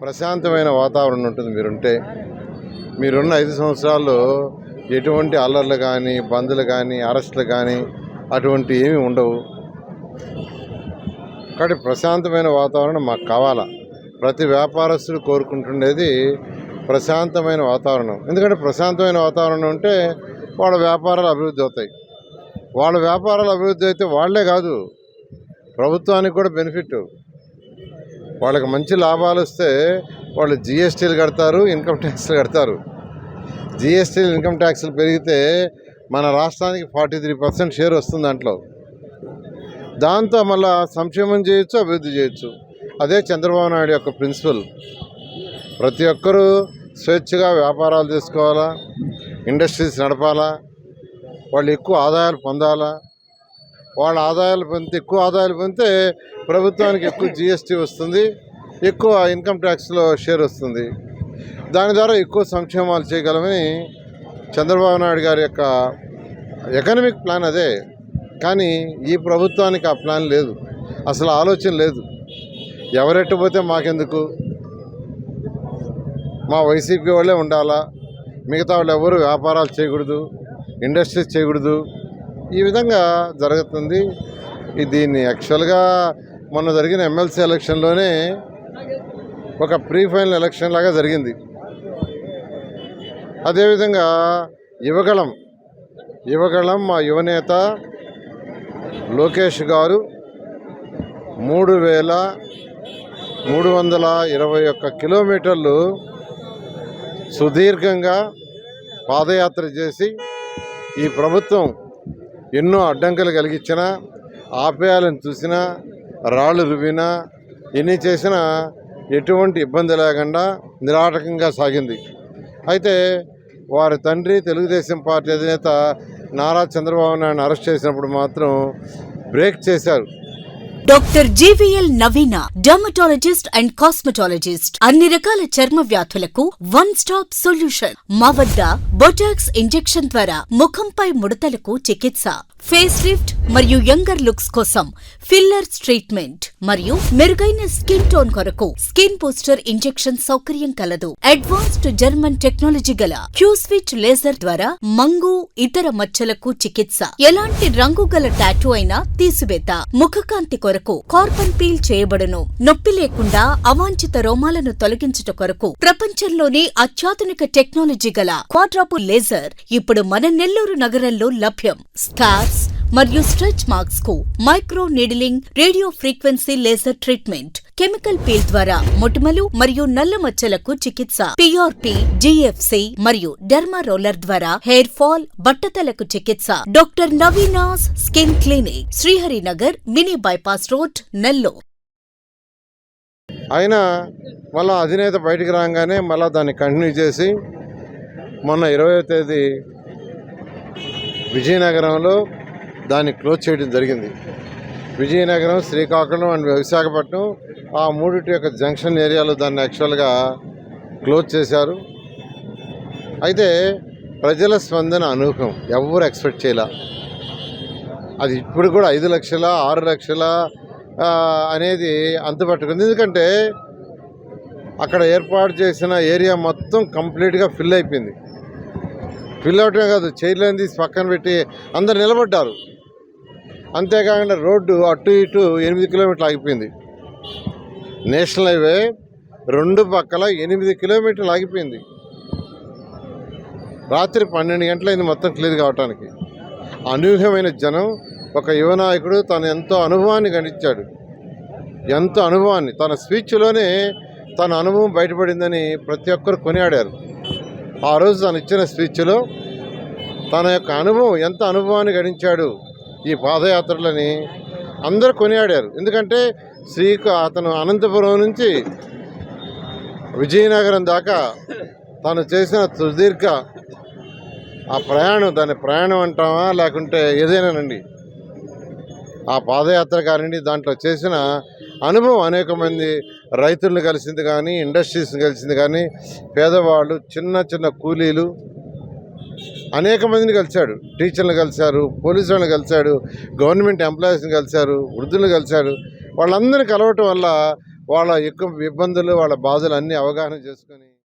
ప్రశాంతమైన వాతావరణం ఉంటుంది మీరుంటే. మీరున్న ఐదు సంవత్సరాల్లో ఎటువంటి అల్లర్లు కానీ బందులు కానీ అరెస్టులు కానీ అటువంటి ఏమీ ఉండవు. కాబట్టి ప్రశాంతమైన వాతావరణం మాకు కావాలా? ప్రతి వ్యాపారస్తుడు కోరుకుంటుండేది ప్రశాంతమైన వాతావరణం. ఎందుకంటే ప్రశాంతమైన వాతావరణం ఉంటే వాళ్ళ వ్యాపారాలు అభివృద్ధి అవుతాయి. వాళ్ళ వ్యాపారాలు అభివృద్ధి అయితే వాళ్ళే కాదు ప్రభుత్వానికి కూడా బెనిఫిట్. వాళ్ళకి మంచి లాభాలు వస్తే వాళ్ళు జిఎస్టీలు కడతారు ఇన్కమ్ ట్యాక్స్లు కడతారు. జిఎస్టీలు ఇన్కమ్ ట్యాక్స్లు పెరిగితే మన రాష్ట్రానికి ఫార్టీ త్రీ పర్సెంట్ షేర్ వస్తుంది దాంట్లో. దాంతో మళ్ళా సంక్షేమం చేయొచ్చు అభివృద్ధి చేయొచ్చు. అదే చంద్రబాబు నాయుడు యొక్క ప్రిన్సిపల్. ప్రతి ఒక్కరూ స్వేచ్ఛగా వ్యాపారాలు చేసుకోవాలా ఇండస్ట్రీస్ నడపాలా వాళ్ళు ఎక్కువ ఆదాయాలు పొందాలా వాళ్ళ ఆదాయాలు పొందితే ఎక్కువ ఆదాయాలు పొందితే ప్రభుత్వానికి ఎక్కువ జిఎస్టీ వస్తుంది ఎక్కువ ఇన్కమ్ ట్యాక్స్లో షేర్ వస్తుంది. దాని ద్వారా ఎక్కువ సంక్షేమాలు చేయగలమని చంద్రబాబు నాయుడు గారి యొక్క ఎకనమిక్ ప్లాన్ అదే. కానీ ఈ ప్రభుత్వానికి ఆ ప్లాన్ లేదు. అసలు ఆలోచన లేదు. ఎవరెట్టపోతే మాకెందుకు? మా వైసీపీ వాళ్ళే ఉండాలా? మిగతా వాళ్ళు ఎవరు వ్యాపారాలు చేయకూడదు ఇండస్ట్రీస్ చేయకూడదు ఈ విధంగా జరుగుతుంది. దీన్ని యాక్చువల్గా మొన్న జరిగిన ఎమ్మెల్సీ ఎలక్షన్లోనే ఒక ప్రీ ఫైనల్ ఎలక్షన్ లాగా జరిగింది. అదేవిధంగా యువగళం యువగళం మా యువనేత లోకేష్ గారు మూడు వేల మూడు వందల ఇరవై ఒక్క కిలోమీటర్లు సుదీర్ఘంగా పాదయాత్ర చేసి ఈ ప్రభుత్వం ఎన్నో అడ్డంకులు కలిగించినా ఆపేయాలని చూసినా రాళ్ళు రువినా ఎన్ని చేసినా ఎటువంటి ఇబ్బంది లేకుండా నిరాటకంగా సాగింది. అయితే వారి తండ్రి తెలుగుదేశం పార్టీ అధినేత నారా చంద్రబాబు నాయుడు అరెస్ట్ చేసినప్పుడు మాత్రం బ్రేక్ చేశారు. Doctor GVL Naveena dermatologist and cosmetologist. అన్ని రకాల చర్మ వ్యాధులకు వన్ స్టాప్ సొల్యూషన్. మా వద్ద బొటాక్స్ ఇంజెక్షన్ ద్వారా ముఖంపై ముడతలకు చికిత్స. ఫేస్ లిఫ్ట్ మరియు యంగర్ లుక్స్ కోసం ఫిల్లర్స్ ట్రీట్మెంట్ మరియు మెరుగైన స్కిన్ టోన్ కొరకు స్కిన్ బూస్టర్ ఇంజెక్షన్ సౌకర్యం కలదు. అడ్వాన్స్డ్ జర్మన్ టెక్నాలజీ గల క్యూస్విచ్ లేజర్ ద్వారా మంగు ఇతర మచ్చలకు చికిత్స. ఎలాంటి రంగు గల టాటూ అయినా తీసివేత. ముఖకాంతి కొరకు కార్బన్ పీల్ చేయబడును. నొప్పి లేకుండా అవాంఛిత రోమాలను తొలగించుట కొరకు ప్రపంచంలోనే అత్యాధునిక టెక్నాలజీ గల క్వాడ్రాపు లేజర్ ఇప్పుడు మన నెల్లూరు నగరంలో లభ్యం. స్టార్స్ మరియు stretch మార్క్స్కు micro needling radio frequency laser treatment. Chemical peel ద్వారా మొటిమలు మరియు నల్ల మచ్చలకు చికిత్స. పిఆర్పి జిఎఫ్సి మరియు డెర్మా రోలర్ ద్వారా హెయిర్ ఫాల్ బట్టతలకు చికిత్స. Doctor Naveena's skin clinic Sriharinagar mini bypass road Nellore. అయినా మళ్ళా అధినేత బయటికి రాగానే మళ్ళీ దాన్ని కంటిన్యూ చేసి మొన్న ఇరవై తేదీ విజయనగరంలో దాన్ని క్లోజ్ చేయడం జరిగింది. విజయనగరం శ్రీకాకుళం అండ్ విశాఖపట్నం ఆ మూడిటి యొక్క జంక్షన్ ఏరియాలో దాన్ని యాక్చువల్గా క్లోజ్ చేశారు. అయితే ప్రజల స్పందన అనూహ్యం. ఎవరు ఎక్స్పెక్ట్ చేయలే. అది ఇప్పుడు కూడా ఐదు లక్షల ఆరు లక్షల అనేది అంతుపట్టుకుంది ఎందుకంటే అక్కడ ఏర్పాటు చేసిన ఏరియా మొత్తం కంప్లీట్గా ఫిల్ అయిపోయింది. ఫిల్ అవటమే కాదు చైర్లను తీసి పక్కన పెట్టి అందరు నిలబడ్డారు. అంతేకాకుండా రోడ్డు అటు ఇటు ఎనిమిది కిలోమీటర్లు ఆగిపోయింది. నేషనల్ హైవే రెండు పక్కల ఎనిమిది కిలోమీటర్లు ఆగిపోయింది. రాత్రి పన్నెండు గంటలైంది మొత్తం క్లియర్ కావటానికి. అనూహ్యమైన జనం ఒక యువ నాయకుడు తన ఎంతో అనుభవాన్ని గణించాడు. ఎంతో అనుభవాన్ని తన స్పీచ్లోనే తన అనుభవం బయటపడిందని ప్రతి ఒక్కరు కొనియాడారు. ఆ రోజు తను ఇచ్చిన స్పీచ్లో తన యొక్క అనుభవం ఎంత అనుభవాన్ని గడించాడు ఈ పాదయాత్రలని అందరూ కొనియాడారు. ఎందుకంటే శ్రీకు అతను అనంతపురం నుంచి విజయనగరం దాకా తను చేసిన సుదీర్ఘ ఆ ప్రయాణం దాని ప్రయాణం అంటామా లేకుంటే ఏదైనానండి? ఆ పాదయాత్ర కానివ్వండి దాంట్లో చేసిన అనుభవం అనేక మంది రైతులను కలిసింది కానీ ఇండస్ట్రీస్ని కలిసింది కానీ పేదవాళ్ళు చిన్న చిన్న కూలీలు అనేక మందిని కలిశాడు. టీచర్లు కలిశారు పోలీసు వాళ్ళని కలిశాడు గవర్నమెంట్ ఎంప్లాయీస్ని కలిశారు వృద్ధులను కలిశాడు వాళ్ళందరినీ కలవటం వల్ల వాళ్ళ ఎక్కువ ఇబ్బందులు వాళ్ళ బాధలు అన్నీ అవగాహన చేసుకొని